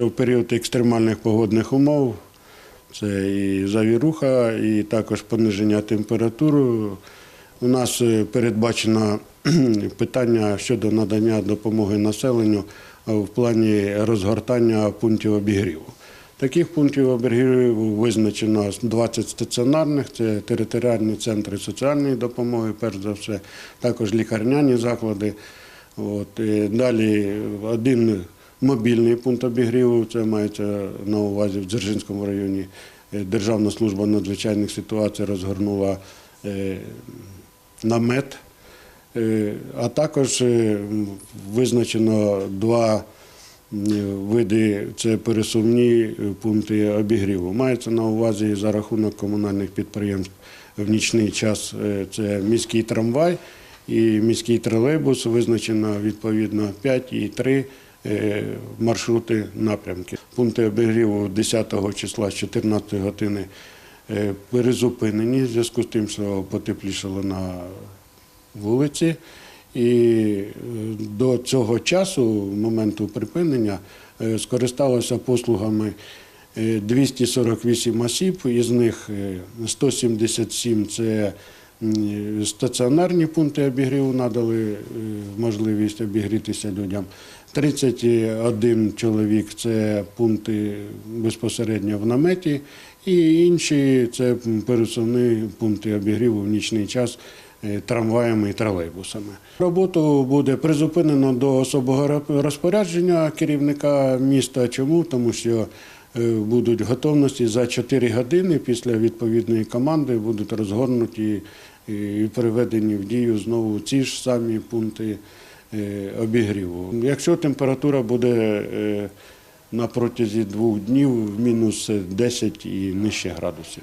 У період екстремальних погодних умов це і завіруха, і також пониження температури. У нас е, передбачено питання щодо надання допомоги населенню е, в плані розгортання пунктів обігріву. Таких пунктів обігріву визначено 20 стаціонарних, це територіальні центри соціальної допомоги, перш за все, також лікарняні заклади. От, далі один мобільний пункт обігріву, це мається на увазі в Дзержинському районі. Е, Державна служба надзвичайних ситуацій розгорнула е, намет, Е, а також визначено два види це пересувні пункти обігріву. Мається на увазі за рахунок комунальних підприємств в нічний час це міський трамвай і міський тролейбус визначено відповідно 5 і 3 е, маршрути напрямки. Пункти обігріву 10 числа з 14 години е, перезупинені в зв'язку з тим, що потеплішало на вулиці. І е, до цього часу, моменту припинення, е, скористалося послугами е, 248 осіб, із них е, 177 це стаціонарні пункти обігріву надали е, можливість обігрітися людям. 31 чоловік це пункти безпосередньо в наметі, і інші це пересувні пункти обігріву в нічний час е, трамваями і тролейбусами. Роботу буде призупинено до особого розпорядження керівника міста. Чому? Тому що е, будуть готовності за 4 години після відповідної команди будуть розгорнуті і приведені в дію знову ці ж самі пункти е, обігріву. Якщо температура буде е, на протязі двох днів в мінус 10 і нижче градусів.